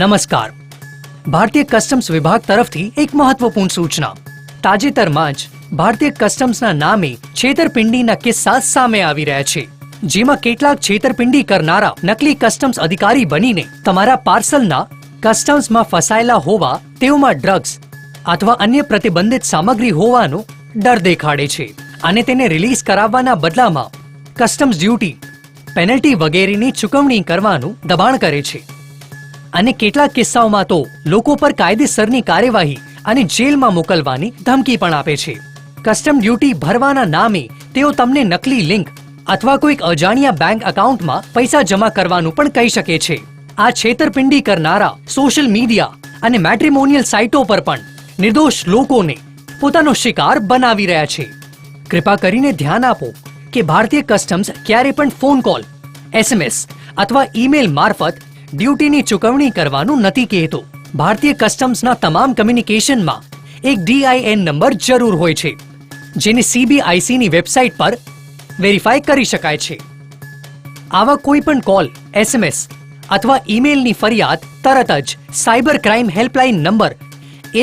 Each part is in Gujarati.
નમસ્કાર. ભારતીય કસ્ટમ્સ વિભાગ તરફથી એક મહત્વપૂર્ણ સૂચના. તાજેતરમાં જ ભારતીય કસ્ટમ્સના નામે છેતરપિંડીના કિસ્સા સામે આવી રહ્યા છે. જેમાં કેટલાક છેતરપિંડી કરનારા નકલી કસ્ટમ્સ અધિકારી બનીને તમારા પાર્સલના કસ્ટમ્સમાં ફસાયેલા હોવા, તેઓમાં ડ્રગ્સ અથવા અન્ય પ્રતિબંધિત સામગ્રી હોવાનો ડર દેખાડે છે. અને તેને રિલીઝ કરાવવાના બદલામાં કસ્ટમ્સ ડ્યુટી, પેનલ્ટી વગેરેની ચૂકવણી કરવાનું દબાણ કરે છે. અને કેટલાક કિસ્સાઓમાં તો લોકો પર કાયદેસરની કાર્યવાહી અને જેલમાં મોકલવાની ધમકી પણ આપે છે. કસ્ટમ ડ્યુટી ભરવાના નામે તેઓ તમને નકલી લિંક અથવા કોઈક અજાણ્યા બેંક એકાઉન્ટમાં પૈસા જમા કરવાનું પણ કહી શકે છે. આ છેતરપિંડી કરનારા સોશિયલ મીડિયા અને મેટ્રિમોનિયલ સાઇટો પર પણ નિર્દોષ લોકોને પોતાનો શિકાર બનાવી રહ્યા છે. કૃપા કરીને ધ્યાન આપો કે ભારતીય કસ્ટમ્સ ક્યારે પણ ફોન કોલ એસએમએસ અથવા ઈમેલ મારફત ડ્યુટીની ચૂકવણી કરવાનું નથી કહેતો. ભારતીય કસ્ટમ્સના તમામ કમ્યુનિકેશનમાં એક ડીઆઈએન નંબર જરૂર હોય છે, જેને સીબીઆઈસીની વેબસાઇટ પર વેરીફાઈ કરી શકાય છે. આવા કોઈ પણ કોલ, એસએમએસ અથવા ઈમેલની ફરિયાદ તરત જ સાયબર ક્રાઇમ હેલ્પલાઇન નંબર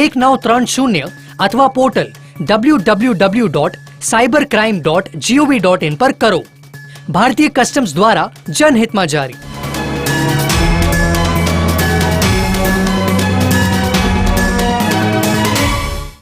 એક નવ ત્રણ શૂન્ય અથવા portal W W W dot cyber crime dot G O V dot in પર કરો. ભારતીય કસ્ટમ્સ દ્વારા જનહિતમાં જારી.